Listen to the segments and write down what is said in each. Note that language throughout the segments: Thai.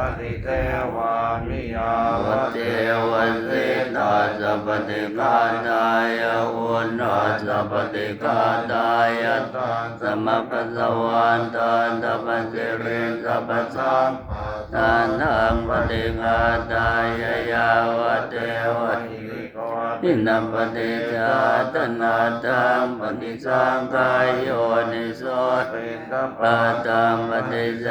ปฏิเทวามิยาวเทวันเตตาสัพพติกาตายะอุณาสัพพติกาตายะตาสมปัสสวันตันตปัสสิริสัพพสัมทานังปฏิกาตายะยาวเทวัน นินัมปฏิจาตนาตังปฏิสังกายโยนิโสเป็นตัมปะตังปฏิเส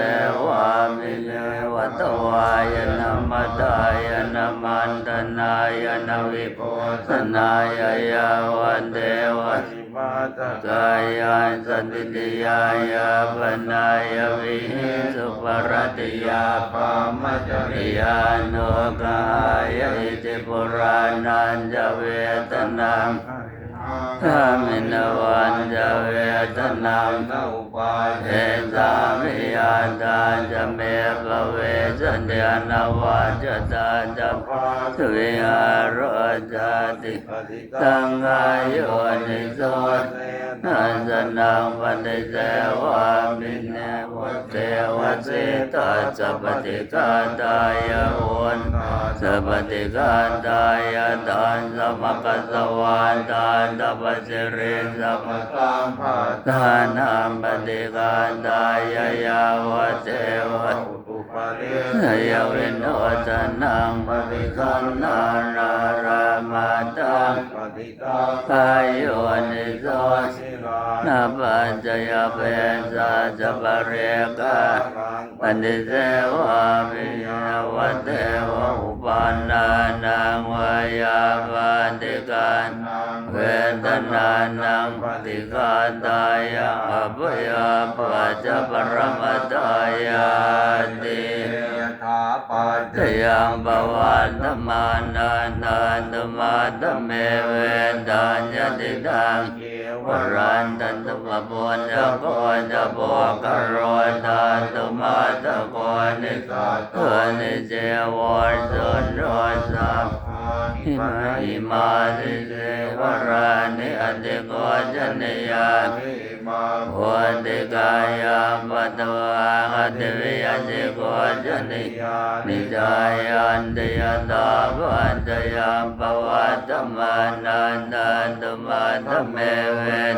วามิเยวัตวายนามัตายนามันตนายนาวิโพสนายยาวันเดวัส กายาสันติยายาปนายวิหิสุปรติยาปามจริยานุกายอิติปุรานันจเวทนังามินวันจะเวทนามนาอุปาเทเทสามิยาตาจะเมภเวสเดียนวัจตาจะทุวิหารจติตังกายโยนิโสเต นันสนังปฏิเสวามิเนวเทวสิตาสัพติกาตายะโอนสัพติกาตายะตานสัมกัสวานตานตัปปสิริสัพตามภาทานังปฏิกาตายยาวเทวะอุปาเดยาวินโนจนังปฏิคันนารารามาตัง ปฏิกากายโยนิโสสิลานาปัจจยเปสาจะปเรกาปฏิเสวามิยาวเทวะอุปานานังวายาปฏิการเวทนานังปฏิกาตายะอภยาปัจจปรมตายาติ ตยังปวันธมานานาธมาธเมเวนดานยติดังวรันตตมปุญญโกจะโบกโรธาตุมาตะโกนิสาตเอนิเจวรสุนโรสัพหิมาหิมาลิเสวรานิอติโกจนิยามาโหติกายาปัตวาอติวิยติโกจนิยานิจายันติยตาปัจจยามปวัตตมานันตันตุมาตเมเวน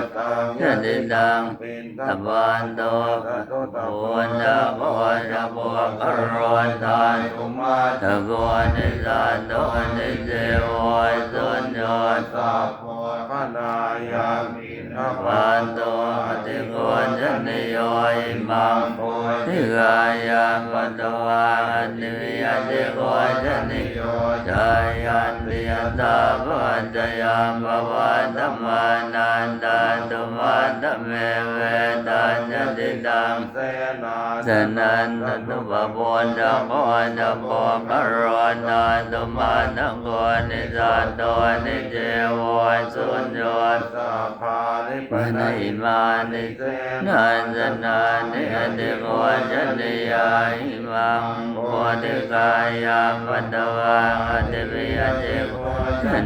ยะติตังเป็นตบันโตปุญญาโกจะโบกโรตานตุมาตะโกนิสันโตนิเจวอยสุญญตสาโพพนายามินะปันโตอติโกจันโยอิมังโพทิกายาปัตตวาอติยติโกจันโยายันติยตาปัจจยามภวัตมานันตันตุมาตเมเวตัญญติตังเสนาสนันตตุปปุญญโกจะโพกโรนันตุมาตะโกนิสัตโตนิเจโวสุญโยสาภานิปนัยมานิเสนันสนานิอติโกจนิยาหิมัง โพธิกายาปัตตวาอติวิยติโก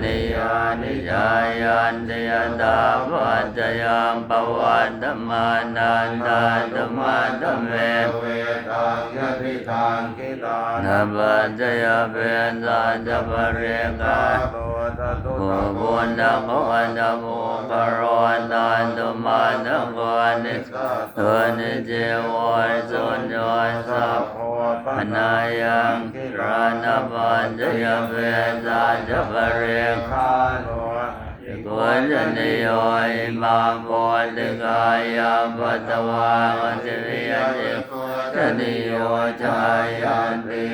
นิยานิจายันติยตาปัจจยามปวัตมานันตันตุมาตเมเวตังยะทิทางกิลานาปัจจยเปนสาจะปะเรกาโลตตุโกบุญตะโกจะโมกโรนันตุมาตโกนิสตัวนิเจวรสุญญสัพ นายังกิรานาปัจจยเปนสาจะปเรกาคาโลกุญนิโยอิมาโพธิกายาปัตวาอัติวิยติจนิโยจายันติ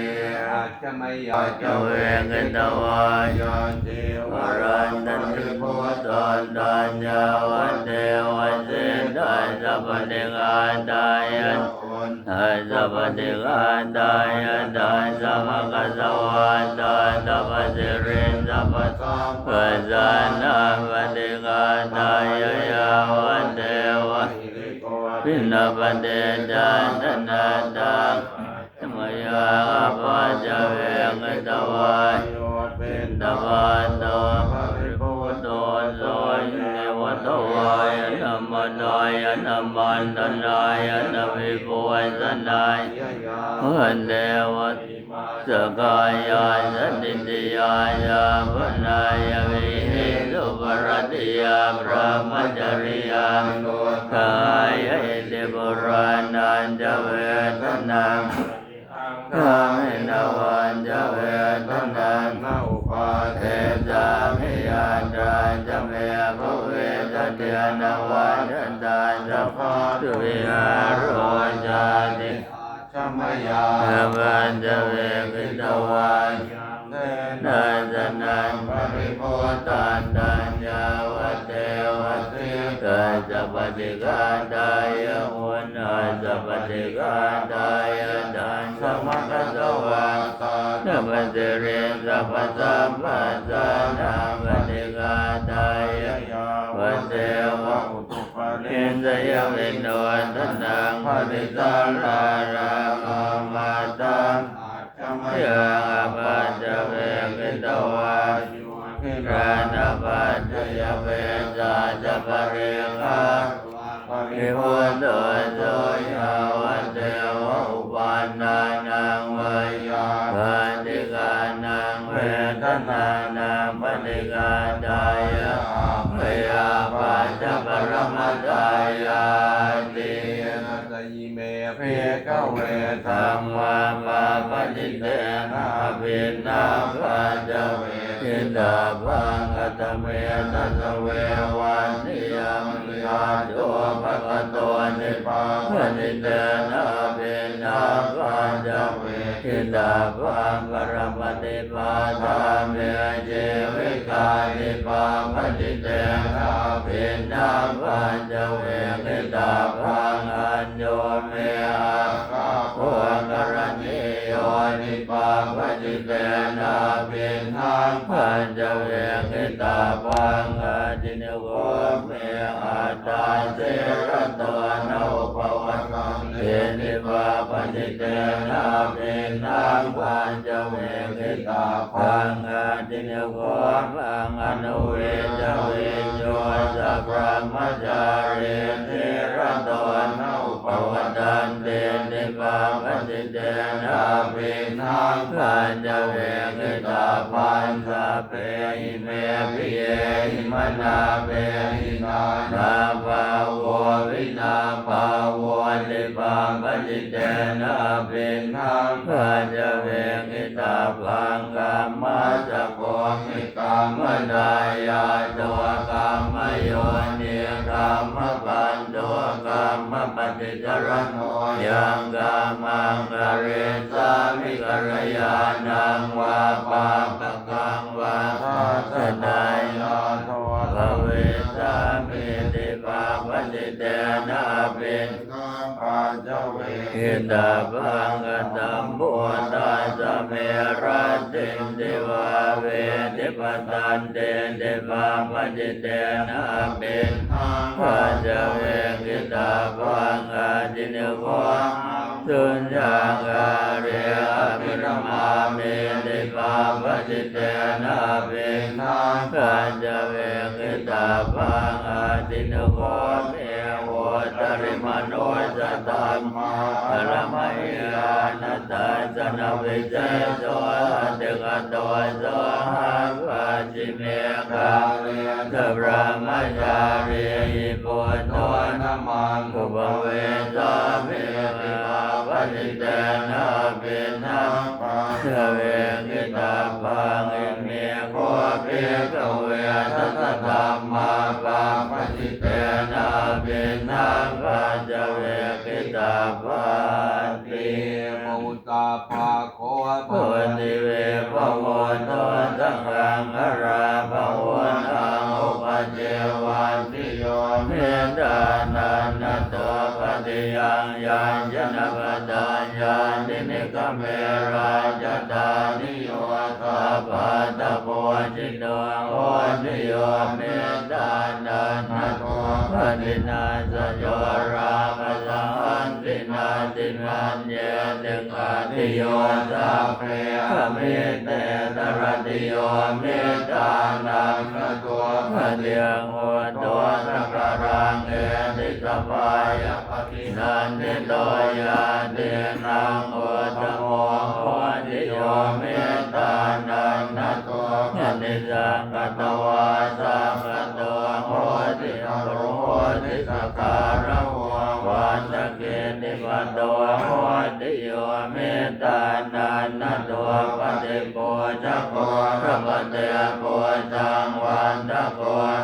อาจะไม่อยากจะเวเวกิตวายยานเทวรารันตันติโพตันตัญญาวันเทวันเสได้สัพพะเดกาตายันได้สัพพะเดกาตายันได้สัพพะกัสสวะตาสัพพะสิริสัพพะสัมปัสสานาปฏิกาตายายาวันเทวะพินาปเดจานนาตังสมยาปัจเวกตวายโยเป็นตวันตภริายนัมนายนัมมันตนายนวิปุยสนายยะยาโหวันเดวะสกายาสันติยายาพนายวิหิสุปรติยาพระมจริยากายติ วันจะเวกิตวันเนนาจนันปริโพตันตัญญาวเทวเตกาจะปฏิกาตายมุนาจะปฏิกาตายดันสมกัสวะตานะมะเตเรสัพพะสัมปัสสะนาปฏิกาตายยาวัเทวะ อินทยวินโนทันังปฏิตังรารามามาตังชมยายาปัจเวกิตวาพิกาณปัจจยเวจาจปะเริงาปริโพุโตโสย จจปรมัตตายาตินัสยิเมเพกเวธรรมวาปาปฏิเตนะเวนาปัจเวทิดาภังกัตเมตัสเววันนิยมยาโตภะคะโตนิพพาปฏิเตนะภินา ทิตาภังปรปฏิปาทาเมเจวิกานิปาปฏิเตนะภินาปัจจเวทิตาภังอัญโยเมอาคาโอกรณีโยนิปาปจิเตนะปินังปัญจเวกิตาปังอาจินโกเมอาตาเสรตัวนาปว ตเตนิปาปจิเตนะปินังปัญจเวทิตาปังอาจินโกปังอนุเวจเวโยสัพพมจารีเทราปจิเตนะปินังปัญจเวกิตาปัญสะเปหิเมปิเยหิมนาเปหินานาภาววินาภาวนิปาปจิเตนะปินังปัญจเวกิตาปังกามาสะโกมิกามดายาตัวกามโยนิกามปันตัวก ปฏิจารโนยังกามังกะเรสามิกรยานังวาปาปะกังวาทัสนายาโทภเวสามิติปาปฏิเตนะปินปัจจเวอินดาบังกตัมบุตาสเมระตินเทวาเวทิปตันเตเทวาปจิเตนะปิน นโกสุญญากาเรอภิรมาเมเทวาปจิตเตนะปินปัจจเวกิตาบังอาจินโกเมวตริมโนจตัมมาอรมัยอานัตตานาวิเศษโสเดกโตโสหะวะจิเมกาสัพพะมัจจาริยิปุตโตนามันกุภเว นิเตนะปินังปัจเวกิตาปังอิเมโคปิกเวทัสสะมมาปังปฏิเตนะปินังปัญจเวกิตาปันติมุตตาภาโคโพธิเวปวันโตสังฆัง เมราจตานิโยสัพพะตะโพจิโนโอนิโยเมตตานันโตปฏินาสโยราภสังอันตินาติมนันเยติกาติโยสัพเพอเมเตตรติโยเมตตานังตัวพระเดียงโอตัวสักการังเอติสปายปฏินันติโตยาเงกตวาสังกตวโหติอรุโหติสการะโหวันตะเกติปัตตวโหติโยเมตานันนตโตปฏิโปจักโกพระปฏิโปจังวันตะโก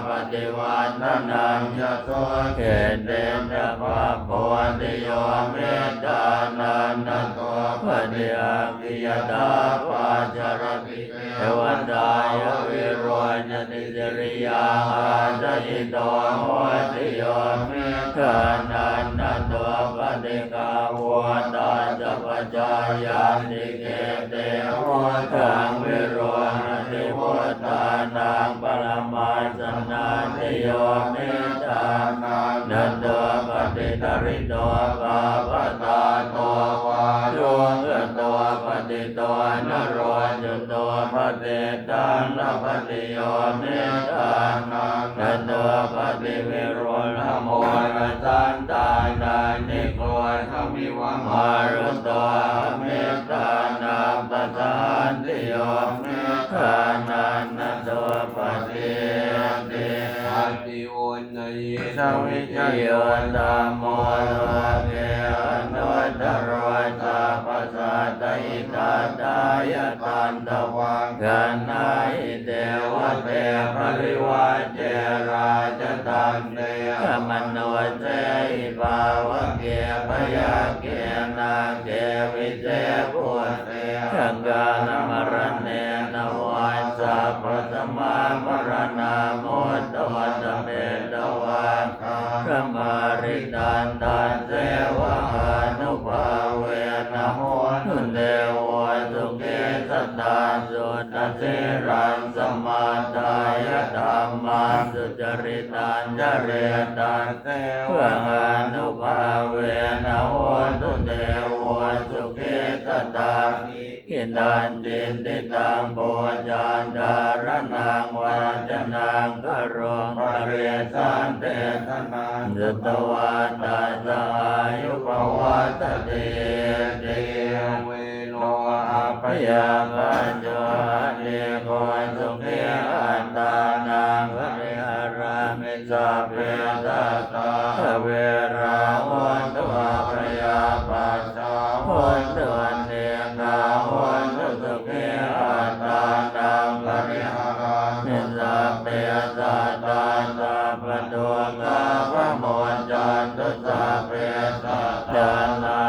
ปฏิวันทนังยะโสเกเตนะภะโพติโยเมตานันนตโตปฏิอากิยตาปาจารติเท วันดายวิโรจติจริยาอาจยิโตโหติโยมตตานันนัตโตปฏิกาวัตาจัปจายานิเกเตโหตังวิโรจติโหตานังปรมาสนาติโยมตตานันโตปฏิตริโตปาป เจราจตังเตมโนเจอิภาวเกพยาเก สุจริตันจเรตันเสวะอนุภาเวนะโหนุเดวสุเกสตากินันติติตังโพจานดารนังวาจนังกรมะเรสันเตทนันจตวาตาสายุปวัตติเตเวโนโนอาปยาปัญจเน เปตตาเวราวันตุอาปยาปัสสาวันตุอันเนนาวันตุสุขีอันตานังวริหารามิสาเปตาตาตาปตุกาพระโมจจันตุสาเปตตาจา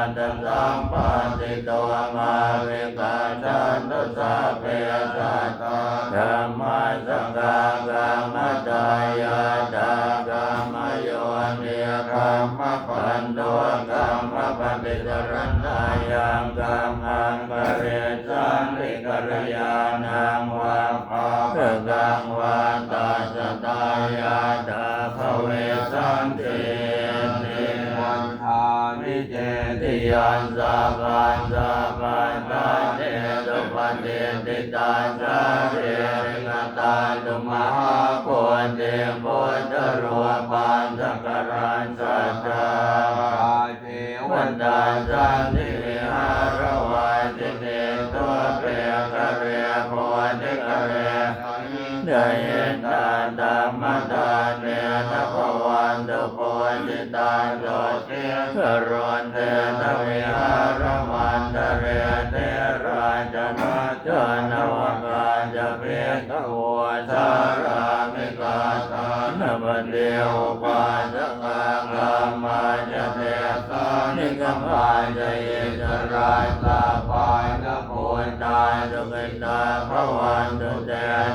นตสัมปันติโตมาเวกาจันตุสาเปตาตาธรรมะสังฆากั ปิจรณายังกรรมังปเรสันติกรยานังวาภาเกังวันตาสตายาตาภเวสันตินิวันทามิเจติยันสาปันสาปันตาเตตุปันเตติตาสาเรริกตาตุมหาโกเตปุตรวปันสกรันสัจจา วันนดาสันติวิหารวาติเตตัวเปรกะเรโพธิกะเรเดยตาตามตาเนนะภวันตุโพธิตาโสเทกรณเตตวิหารมันตเรเตราจนะจนวกาจะเปกวสารามิกาตานมเดียวปาสกัง กมมาจะเยจรายตาปายนะโพตายสุขิตาพระวันตุเต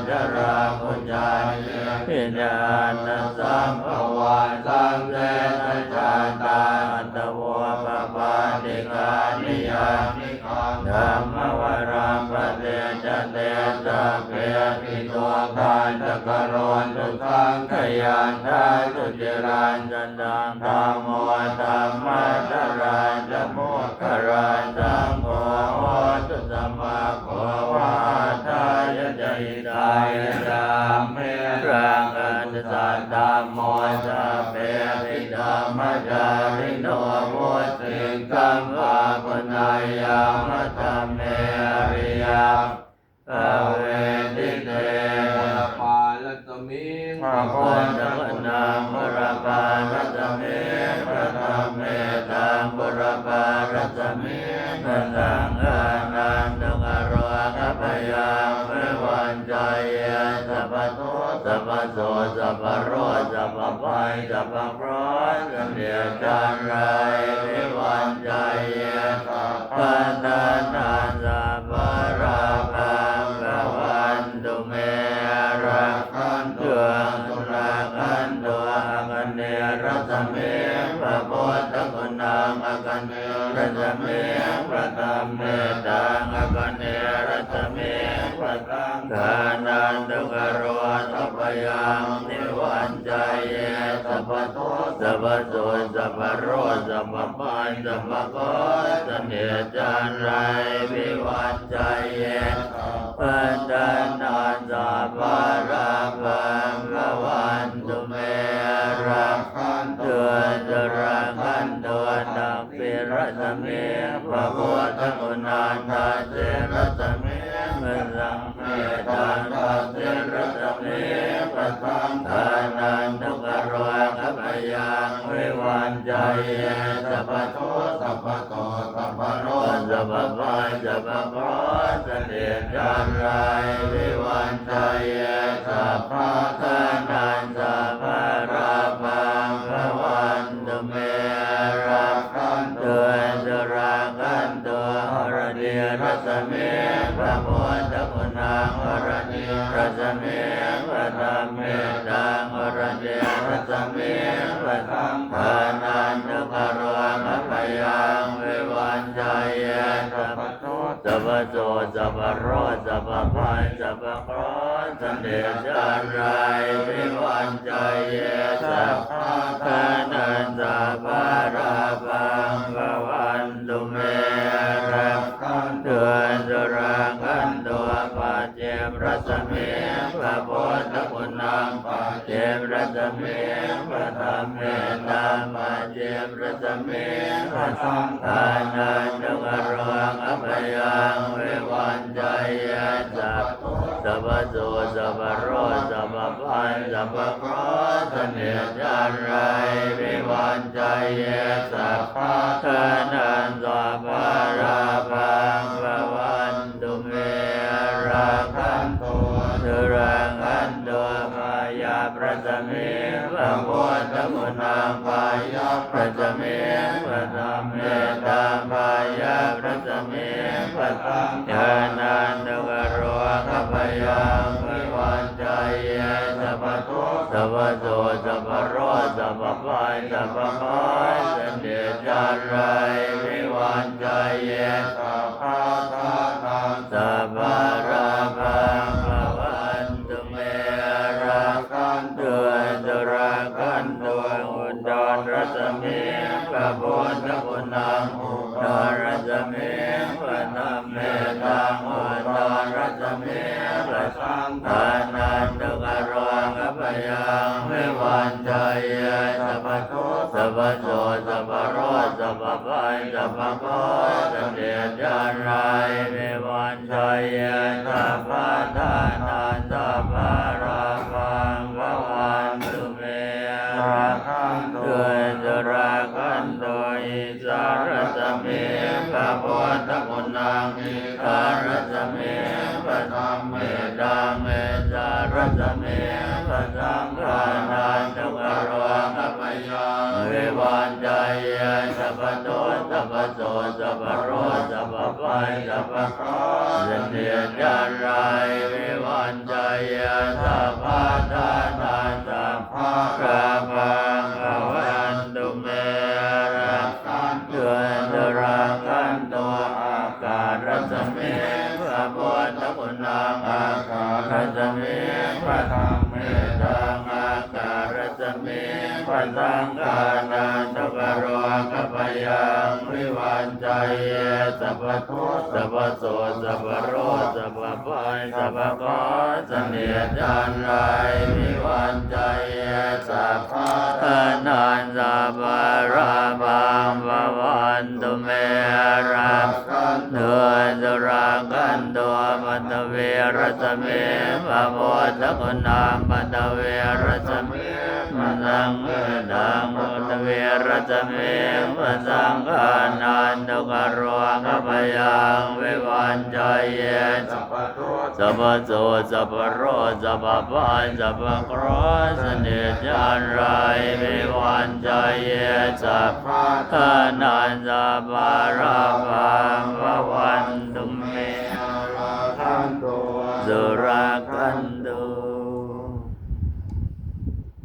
จราพุจายพิญาณสัมภวันสังเตนจาตานตะกรณตุสังขยันทาตุจิรันจันดังธรรมโมธรรมะตรันจมุขรันจังโฆโหตุสัมมาโควาทายะจิตายะ สัพพโรสัพพภัยสัพพะร้อนสัมเดียจันไรวิวันใจเยสัพพะทานันสัพพะราภังพระวันตุเมรักขันตุสุราคันตุอากันเนรัตเมพระโพธิคุณนางอากันเนรัตเมพระธรรมเมตังอากันเนรัตเมพระตังทานันตุกโร ยังนิวันใจเยสัพพโตสัพพโสสัพพโรสัพพปันสัพพโกสัเนจันไรวิวันใจเยปันดานันสัพพราภังพระวันตุเมรักขันตุจรักขันตุนักปิรัตเมพระพุทธคุณนันทาเจรัตเมเมสังเม ตันทาเตระตะเมพระสังทานังทุกโรกัพยังวิวันใจเยสัพพโทสัพพโตสัพพโรสัพพพายสัพพะรสเดชจันไรวิวันใจเยสัพพะทานังสัพ สเมพระพุทธคุณนางหรเดียรัสเมพระธรรมเมตังหรเดียรัสเมพระธรรมทานันตุกโรกัปยังวิวันใจเยสัพพโตสัพพโสสัพพโรสัพพพันสัพพโคสันเดชจันไรวิวันใจเยสัพพะทานันสัพพราภัง จเจมรัสเมพระพุทธคุณนางปัจเจมรัสเมพระธรรมเมตตาปัจเจมรัสเมพระสังฆานันตุกโรกัปยังวิวันใจยสัพสัพพโสสัพโรสัพพันสัพพโคสเนจันไรวิวันใจเยสัพพะทา นางพายะประจเมพระธรรมเมตตาพายะประจเมพระธรรมญาณันตุกโรกัพยังวิวันใจเยสัพพโตสัพพโสสัพพโรสัพพพัยสัพพคอย ยังวิวันใจยสัพพโตสัพพโสสัพพโรสัพพพัยสัพพโคสันเดชจันไรวิวันใจยสัพพะทานันสัพพะราภังพระวันตุเมรักขันตุจรักขันตุอิสารสเมพระพุทธคุณนางอิ วิวันใจเยสัพพโตสัพพโสสัพพโรสัพพพัยสัพพโคสันเดียจันไรวิวันใจเยสัพพะทานันสัพพะราภังพระวันตุเมรักขันตุจรังขันตุอากาศรัสเมพระพุทธคุนางอากาศรัสเมพระธรรมเมตังอากาศรัสเมพระสังฆา เยสัพพทุกข์สัพพโสสัพพโรสัพพภัยสัพพกอสเนียจันไรวิวันใจเยสัพพะนันสัพพะราบังภวันตุเมรังเนือสุรากันตัวปัตตเวรสเมภะโพธคุณามัตตเวรสเม สเมมัสังฆานันตุกรวงขปยังวิวันใจเยสัพพะสัพพโสสัพพโรสัพพพันสัพพครสเนจันไรวิวันใจเยสัพพานันสัพพาราภังภวัน